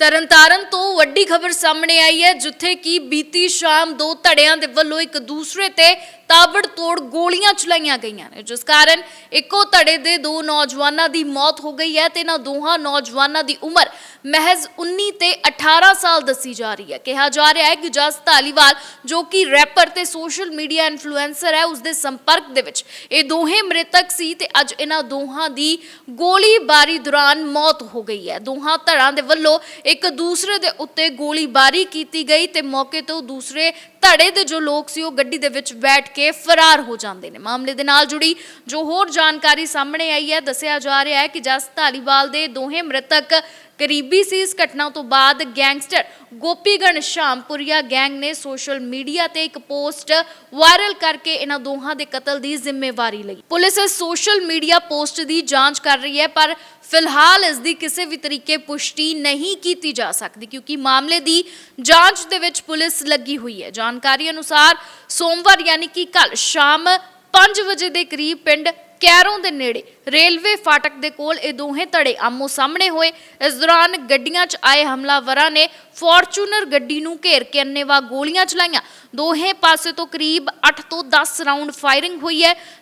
ਤਰਨਤਾਰਨ ਤੋਂ ਵੱਡੀ ਖਬਰ ਸਾਹਮਣੇ ਆਈ ਹੈ, ਜਿੱਥੇ ਕਿ ਬੀਤੀ ਸ਼ਾਮ ਦੋ ਧੜਿਆਂ ਦੇ ਵੱਲੋਂ ਇੱਕ ਦੂਸਰੇ ਤੇ ਤਾਬੜਤੋੜ ਗੋਲੀਆਂ ਚਲਾਈਆਂ ਗਈਆਂ ਨੇ। ਜਿਸ ਕਾਰਨ ਇੱਕੋ ਧੜੇ ਦੇ ਦੋ ਨੌਜਵਾਨਾਂ ਦੀ ਮੌਤ ਹੋ ਗਈ ਹੈ ਤੇ ਇਹਨਾਂ ਦੋਹਾਂ ਨੌਜਵਾਨਾਂ ਦੀ ਉਮਰ ਮਹਿਜ਼ 19 ਤੇ 18 ਸਾਲ ਦੱਸੀ ਜਾ ਰਹੀ ਹੈ। ਕਿਹਾ ਜਾ ਰਿਹਾ ਹੈ ਕਿ ਜਸ ਧਾਲੀਵਾਲ, ਜੋ ਕਿ ਰੈਪਰ ਤੇ ਸੋਸ਼ਲ ਮੀਡੀਆ ਇਨਫਲੂਐਂਸਰ ਹੈ ਉਸ ਦੇ ਸੰਪਰਕ ਦੇ ਵਿੱਚ ਇਹ ਦੋਹੇ ਮ੍ਰਿਤਕ ਸੀ ਤੇ ਅੱਜ ਇਹਨਾਂ ਦੋਹਾਂ ਦੀ ਗੋਲੀਬਾਰੀ ਦੌਰਾਨ ਮੌਤ ਹੋ ਗਈ ਹੈ। ਦੋਹਾਂ ਧੜਾਂ ਦੇ ਵੱਲੋਂ ਇੱਕ ਦੂਸਰੇ ਦੇ ਉੱਤੇ ਗੋਲੀਬਾਰੀ ਕੀਤੀ ਗਈ ਤੇ ਮੌਕੇ ਤੋਂ ਦੂਸਰੇ ਧੜੇ ਦੇ ਜੋ ਲੋਕ ਸੀ ਉਹ ਗੱਡੀ ਦੇ ਵਿੱਚ ਬੈਠ ਕੇ ਫਰਾਰ ਹੋ ਜਾਂਦੇ ਨੇ। ਮਾਮਲੇ ਦੇ ਨਾਲ ਜੁੜੀ ਜੋ ਹੋਰ ਜਾਣਕਾਰੀ ਸਾਹਮਣੇ ਆਈ ਹੈ, ਦੱਸਿਆ ਜਾ ਰਿਹਾ ਹੈ ਕਿ ਜਸ ਧਾਲੀਵਾਲ ਦੇ ਦੋਹੇ ਮ੍ਰਿਤਕ ਕਰੀਬੀ ਸੀ ਇਸ ਘਟਨਾ ਤੋਂ ਬਾਅਦ ਗੈਂਗਸਟਰ ਗੋਪੀਗਣ ਸ਼ਾਮਪੁਰੀਆ ਗੈਂਗ ਨੇ ਸੋਸ਼ਲ ਮੀਡੀਆ ਤੇ ਇੱਕ ਪੋਸਟ ਵਾਇਰਲ ਕਰਕੇ ਇਹਨਾਂ ਦੋਹਾਂ ਦੇ ਕਤਲ ਦੀ ਜ਼ਿੰਮੇਵਾਰੀ ਲਈ। ਪੁਲਿਸ ਇਸ ਸੋਸ਼ਲ ਮੀਡੀਆ ਪੋਸਟ ਦੀ ਜਾਂਚ ਕਰ ਰਹੀ ਹੈ, ਪਰ ਫਿਲਹਾਲ ਇਸ ਦੀ ਕਿਸੇ ਵੀ ਤਰੀਕੇ ਪੁਸ਼ਟੀ ਨਹੀਂ ਕੀਤੀ ਜਾ ਸਕਦੀ, ਕਿਉਂਕਿ ਮਾਮਲੇ ਦੀ ਜਾਂਚ ਦੇ ਵਿੱਚ ਪੁਲਿਸ ਲੱਗੀ ਹੋਈ ਹੈ। ਜਾਣਕਾਰੀ ਅਨੁਸਾਰ ਸੋਮਵਾਰ, ਯਾਨੀ ਕਿ ਕੱਲ ਸ਼ਾਮ 5 ਵਜੇ ਦੇ ਕਰੀਬ ਪਿੰਡ ਕੈਰੋਂ ਦੇ ਨੇੜੇ ਰੇਲਵੇ ਫਾਟਕ ਦੇ ਕੋਲ ਇਹ ਦੋਹੇ ਧੜੇ ਆਮੋ ਸਾਹਮਣੇ ਹੋਏ। ਇਸ ਦੌਰਾਨ ਗੱਡੀਆਂ 'ਚ ਆਏ ਹਮਲਾਵਰਾਂ ਨੇ ਫੋਰਚੂਨਰ ਗੱਡੀ ਨੂੰ ਘੇਰ ਕੇ ਅੰਨੇਵਾ ਗੋਲੀਆਂ ਚਲਾਈਆਂ। ਦੋਹੇ ਪਾਸੇ ਤੋਂ ਕਰੀਬ 8 ਤੋਂ 10 ਰਾਉਂਡ ਫਾਇਰਿੰਗ ਹੋਈ ਹੈ।